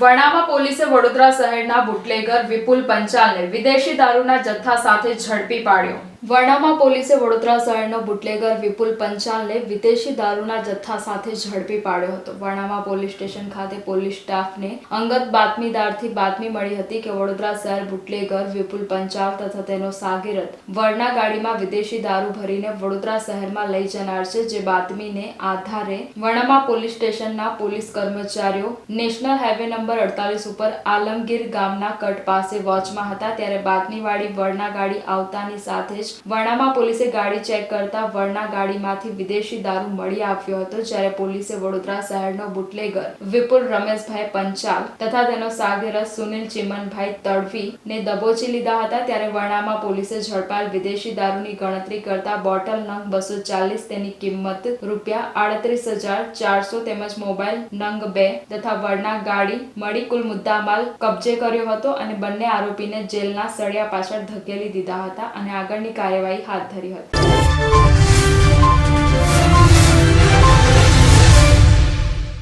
વણામાં પોલીસે વડોદરા શહેરના બુટલેગર વિપુલ પંચાલને વિદેશી દારૂના જથ્થા સાથે ઝડપી પાડ્યો. વરણામાં પોલીસે વડોદરા શહેરનો બુટલેગર વિપુલ પંચાલને વિદેશી દારૂના જથ્થા સાથે ઝડપી પાડ્યો હતો. વર્ણામાં પોલીસ સ્ટેશન ખાતે પોલીસ સ્ટાફને અંગત બાતમીદારથી બાતમી મળી હતી કે વડોદરા શહેર બુટલેગર, વિપુલ પંચાલ તથા તેનો સાગીરથ વર્ણા ગાડીમાં વિદેશી દારૂ ભરીને વડોદરા શહેરમાં લઈ જનાર છે, જે બાતમીને આધારે વર્ણામાં પોલીસ સ્ટેશનના પોલીસ કર્મચારીઓ નેશનલ હાઈવે નંબર અડતાલીસ ઉપર આલમગીર ગામના કટ પાસે વોચમાં હતા. ત્યારે બાતમીવાળી વર્ણા ગાડી આવતાની સાથે જ વરણામાં પોલીસે ગાડી ચેક કરતા વરણા ગાડીમાંથી વિદેશી દારૂ મળી આવ્યો હતો, જ્યારે પોલીસે વડોદરા શહેરનો બુટલેગર, વિપુલ રમેશભાઈ પંચાલ તથા તેનો સાગરથ સુનિલ ચિમનભાઈ તડવી ને દબોચી લીધા હતા. ત્યારે વરણામાં પોલીસે ઝડપાયેલ વિદેશી દારૂની ગણતરી કરતા બોટલ નંગ બસો ચાલીસ તેની કિંમત રૂપિયા આડત્રીસ હજાર ચારસો તેમજ મોબાઈલ નંગ બે તથા વરના ગાડી મળી કુલ મુદ્દામાલ કબજે કર્યો હતો અને બંને આરોપીને જેલના સળિયા પાછળ ધકેલી દીધા હતા અને આગળની કાર્યવાહી હાથ ધરી હતી.